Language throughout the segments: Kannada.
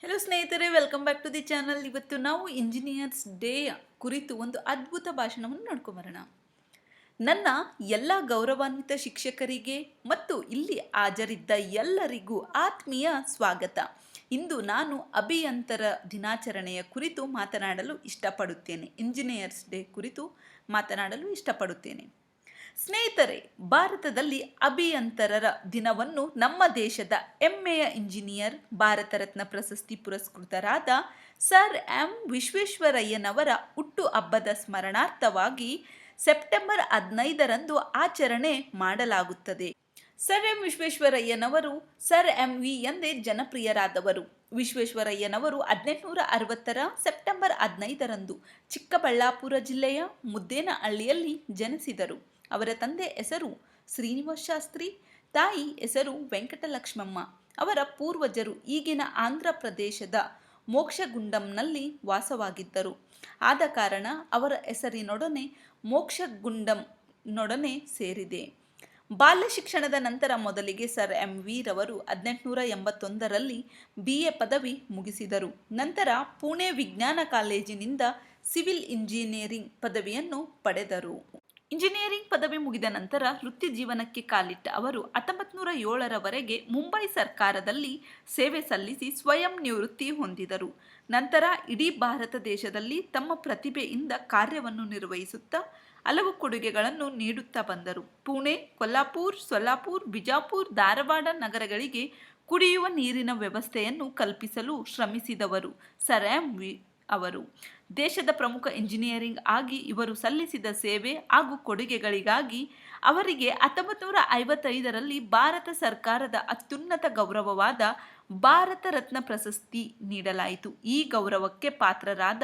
ಹೆಲೋ ಸ್ನೇಹಿತರೆ welcome back to the channel ಇವತ್ತು ನಾವು ಇಂಜಿನಿಯರ್ಸ್ ಡೇ ಕುರಿತು ಒಂದು ಅದ್ಭುತ ಭಾಷಣವನ್ನು ನೋಡ್ಕೊಂಬರೋಣ ನನ್ನ ಎಲ್ಲ ಗೌರವಾನ್ವಿತ ಶಿಕ್ಷಕರಿಗೆ ಮತ್ತು ಇಲ್ಲಿ ಹಾಜರಿದ್ದ ಎಲ್ಲರಿಗೂ ಆತ್ಮೀಯ ಸ್ವಾಗತ. ಇಂದು ನಾನು ಅಭಿಯಂತರ ದಿನಾಚರಣೆಯ ಕುರಿತು ಮಾತನಾಡಲು ಇಷ್ಟಪಡುತ್ತೇನೆ. ಇಂಜಿನಿಯರ್ಸ್ ಡೇ ಕುರಿತು ಮಾತನಾಡಲು ಇಷ್ಟಪಡುತ್ತೇನೆ. ಸ್ನೇಹಿತರೆ, ಭಾರತದಲ್ಲಿ ಅಭಿಯಂತರರ ದಿನವನ್ನು ನಮ್ಮ ದೇಶದ ಹೆಮ್ಮೆಯ ಇಂಜಿನಿಯರ್ ಭಾರತ ರತ್ನ ಪ್ರಶಸ್ತಿ ಪುರಸ್ಕೃತರಾದ ಸರ್ ಎಂ. ವಿಶ್ವೇಶ್ವರಯ್ಯನವರ ಹುಟ್ಟು ಹಬ್ಬದ ಸ್ಮರಣಾರ್ಥವಾಗಿ ಸೆಪ್ಟೆಂಬರ್ ಹದಿನೈದರಂದು ಆಚರಣೆ ಮಾಡಲಾಗುತ್ತದೆ. Sir M. ವಿಶ್ವೇಶ್ವರಯ್ಯನವರು ಸರ್ ಎಂ. ವಿ. ಎಂದೇ ಜನಪ್ರಿಯರಾದವರು. ವಿಶ್ವೇಶ್ವರಯ್ಯನವರು ಹದಿನೆಂಟುನೂರ ಅರವತ್ತರ ಸೆಪ್ಟೆಂಬರ್ ಹದಿನೈದರಂದು ಚಿಕ್ಕಬಳ್ಳಾಪುರ ಜಿಲ್ಲೆಯ ಮುದ್ದೇನಹಳ್ಳಿಯಲ್ಲಿ ಜನಿಸಿದರು. ಅವರ ತಂದೆ ಹೆಸರು ಶ್ರೀನಿವಾಸ ಶಾಸ್ತ್ರಿ, ತಾಯಿ ಹೆಸರು ವೆಂಕಟಲಕ್ಷ್ಮಮ್ಮ. ಅವರ ಪೂರ್ವಜರು ಈಗಿನ ಆಂಧ್ರ ಪ್ರದೇಶದ ಮೋಕ್ಷಗುಂಡಂನಲ್ಲಿ ವಾಸವಾಗಿದ್ದರು. ಆದ ಕಾರಣ ಅವರ ಹೆಸರಿನೊಡನೆ ಮೋಕ್ಷಗುಂಡಂನೊಡನೆ ಸೇರಿದೆ. ಬಾಲ್ಯ ಶಿಕ್ಷಣದ ನಂತರ ಮೊದಲಿಗೆ ಸರ್ ಎಂ ವಿ ರವರು ಹದಿನೆಂಟುನೂರ ಎಂಬತ್ತೊಂದರಲ್ಲಿ ಬಿ ಎ ಪದವಿ ಮುಗಿಸಿದರು. ನಂತರ ಪುಣೆ ವಿಜ್ಞಾನ ಕಾಲೇಜಿನಿಂದ ಸಿವಿಲ್ ಇಂಜಿನಿಯರಿಂಗ್ ಪದವಿಯನ್ನು ಪಡೆದರು. ಇಂಜಿನಿಯರಿಂಗ್ ಪದವಿ ಮುಗಿದ ನಂತರ ವೃತ್ತಿ ಜೀವನಕ್ಕೆ ಕಾಲಿಟ್ಟ ಅವರು ಹತ್ತೊಂಬತ್ತು ನೂರ ಏಳರವರೆಗೆ ಮುಂಬೈ ಸರ್ಕಾರದಲ್ಲಿ ಸೇವೆ ಸಲ್ಲಿಸಿ ಸ್ವಯಂ ನಿವೃತ್ತಿ ಹೊಂದಿದರು. ನಂತರ ಇಡೀ ಭಾರತ ದೇಶದಲ್ಲಿ ತಮ್ಮ ಪ್ರತಿಭೆಯಿಂದ ಕಾರ್ಯವನ್ನು ನಿರ್ವಹಿಸುತ್ತಾ ಹಲವು ಕೊಡುಗೆಗಳನ್ನು ನೀಡುತ್ತಾ ಬಂದರು. ಪುಣೆ, ಕೊಲ್ಲಾಪುರ್, ಸೊಲ್ಲಾಪುರ್, ಬಿಜಾಪುರ್, ಧಾರವಾಡ ನಗರಗಳಿಗೆ ಕುಡಿಯುವ ನೀರಿನ ವ್ಯವಸ್ಥೆಯನ್ನು ಕಲ್ಪಿಸಲು ಶ್ರಮಿಸಿದವರು. ಸರ್ ಎಂ ವಿ ಅವರು. ದೇಶದ ಪ್ರಮುಖ ಇಂಜಿನಿಯರಿಂಗ್ ಆಗಿ ಇವರು ಸಲ್ಲಿಸಿದ ಸೇವೆ ಹಾಗೂ ಕೊಡುಗೆಗಳಿಗಾಗಿ ಅವರಿಗೆ ಹತ್ತೊಂಬತ್ತು ನೂರ ಐವತ್ತೈದರಲ್ಲಿ ಭಾರತ ಸರ್ಕಾರದ ಅತ್ಯುನ್ನತ ಗೌರವವಾದ ಭಾರತ ರತ್ನ ಪ್ರಶಸ್ತಿ ನೀಡಲಾಯಿತು. ಈ ಗೌರವಕ್ಕೆ ಪಾತ್ರರಾದ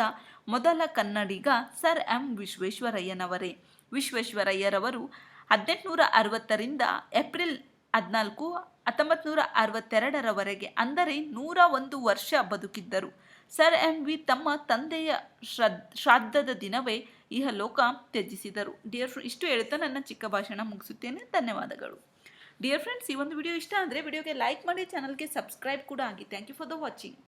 ಮೊದಲ ಕನ್ನಡಿಗ ಸರ್ ಎಂ ವಿಶ್ವೇಶ್ವರಯ್ಯನವರೇ. ವಿಶ್ವೇಶ್ವರಯ್ಯರವರು ಹದಿನೆಂಟುನೂರ ಅರವತ್ತರಿಂದ ಏಪ್ರಿಲ್ ಹದಿನಾಲ್ಕು ಹತ್ತೊಂಬತ್ತು ನೂರ ಅರವತ್ತೆರಡರವರೆಗೆ, ಅಂದರೆ ನೂರ ಒಂದು ವರ್ಷ ಬದುಕಿದ್ದರು. ಸರ್ ಎಂ ವಿ ತಮ್ಮ ತಂದೆಯ ಶ್ರದ್, ಶ್ರಾದ್ದದ ದಿನವೇ ಇಹಲೋಕ ತ್ಯಜಿಸಿದರು. ಡಿಯರ್ ಫ್ರೆಂಡ್ ಇಷ್ಟು ಹೇಳ್ತಾ ನನ್ನ ಚಿಕ್ಕ ಭಾಷಣ ಮುಗಿಸುತ್ತೇನೆ. ಧನ್ಯವಾದಗಳು. ಡಿಯರ್ ಫ್ರೆಂಡ್ಸ್ ಈ ಒಂದು ವಿಡಿಯೋ ಇಷ್ಟ ಅಂದರೆ ವಿಡಿಯೋಗೆ ಲೈಕ್ ಮಾಡಿ ಚಾನಲ್ಗೆ ಸಬ್ಸ್ಕ್ರೈಬ್ ಕೂಡ ಆಗಿ. Thank you for the watching